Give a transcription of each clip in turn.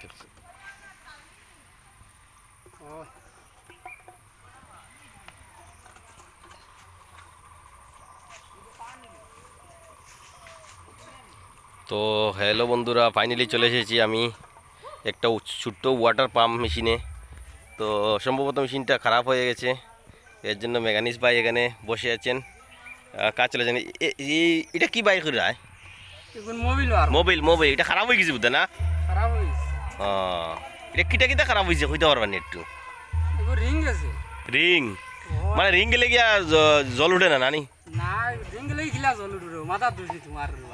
দেখছি। তো হ্যালো বন্ধুরা ফাইনালি চলে এসেছি আমি একটা ছোট্ট ওয়াটার পাম্প মেশিনে তো সম্ভবত মেশিনটা খারাপ হয়ে গেছে। এর জন্য মেকানিক্স ভাই এখানে বসে আছেন। কাজ চলে যান এটা কী বাইক করে রায় মোবিল মোবাইল মোবাইল এটা খারাপ হয়ে গেছে বুঝতে না? ও, এটা কিটা কিটা খারাপ হয়েছে হইতে পারবেন একটু? রিং গেছে। রিং? মানে রিং গেলে গিয়া জল উঠে না নানি? না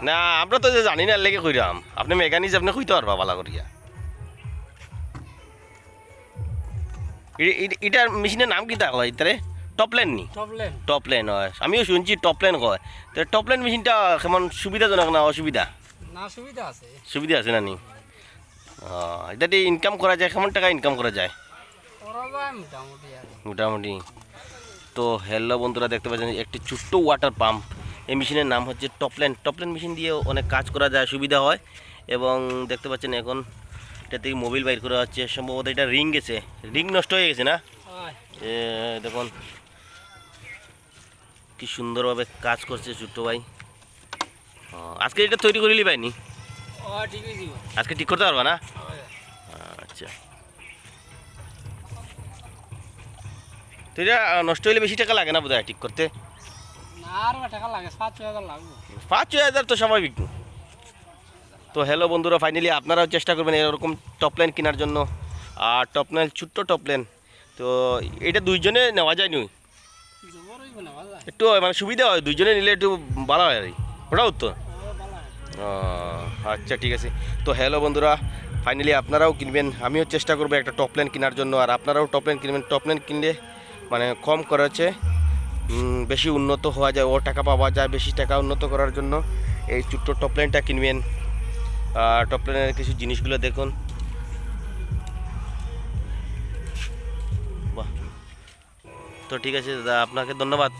না আমরা তো জানি না লেগে কইরাম। আপনি মেকানিক আপনি কইতে পারবা ভালো করিয়া। এটার মেশিনের নাম কি তা হয় তারে টপলেন নি? টপলেন টপলেন হয়। আমিও শুনছি টপলেন কয়। তো টপলেন মেশিনটা কেমন সুবিধাজনক না অসুবিধা? না সুবিধা আছে। সুবিধা আছে না নি? এটা দিয়ে ইনকাম করা যায় কেমন টাকা ইনকাম করা যায়? মোটামুটি তো হ্যালো বন্ধুরা দেখতে পাচ্ছেন একটি ছোট্ট ওয়াটার পাম্প এই মেশিনের নাম হচ্ছে টপল্যান্ড টপল্যান্ড মেশিন দিয়ে অনেক কাজ করা যায় সুবিধা হয়। এবং দেখতে পাচ্ছেন এখন এটা থেকে মোবিল বাইর করা হচ্ছে। সম্ভবত এটা রিং গেছে। রিং নষ্ট হয়ে গেছে না? এ, দেখুন। কি সুন্দরভাবে কাজ করছে ছোট্ট ভাই। আজকে এটা তৈরি করে পাইনি ও আজকে ঠিক করতে পারবা না? আচ্ছা। তো এটা নষ্ট হলে বেশি টাকা লাগে না বোধ ঠিক করতে? পাঁচ ছয় হাজার তো স্বাভাবিক তো হ্যালো বন্ধুরা ফাইনালি আপনারাও চেষ্টা করবেন এরকম টপ লাইন কেনার জন্য। আর টপ লাইন ছোট্ট টপ লাইন তো এটা দুইজনে নেওয়া যায় নি? একটু মানে সুবিধা হয়, দুইজনে নিলে একটু ভালো হয় আর কি। ওটাও তো? আচ্ছা ঠিক আছে। তো হ্যালো বন্ধুরা ফাইনালি আপনারাও কিনবেন। আমিও চেষ্টা করব একটা টপ লাইন কেনার জন্য, আর আপনারাও টপ লাইন কিনবেন। টপ লাইন কিনলে মানে কম খরচে বেশি উন্নত হওয়া যায়, ও টাকা পাওয়া যায়, বেশি টাকা উন্নত করার জন্য। এই ছোট্ট টপ লাইনটা কিনবেন। আর টপ লাইনের কিছু জিনিসগুলো দেখুন। তো ঠিক আছে দাদা আপনাকে ধন্যবাদ।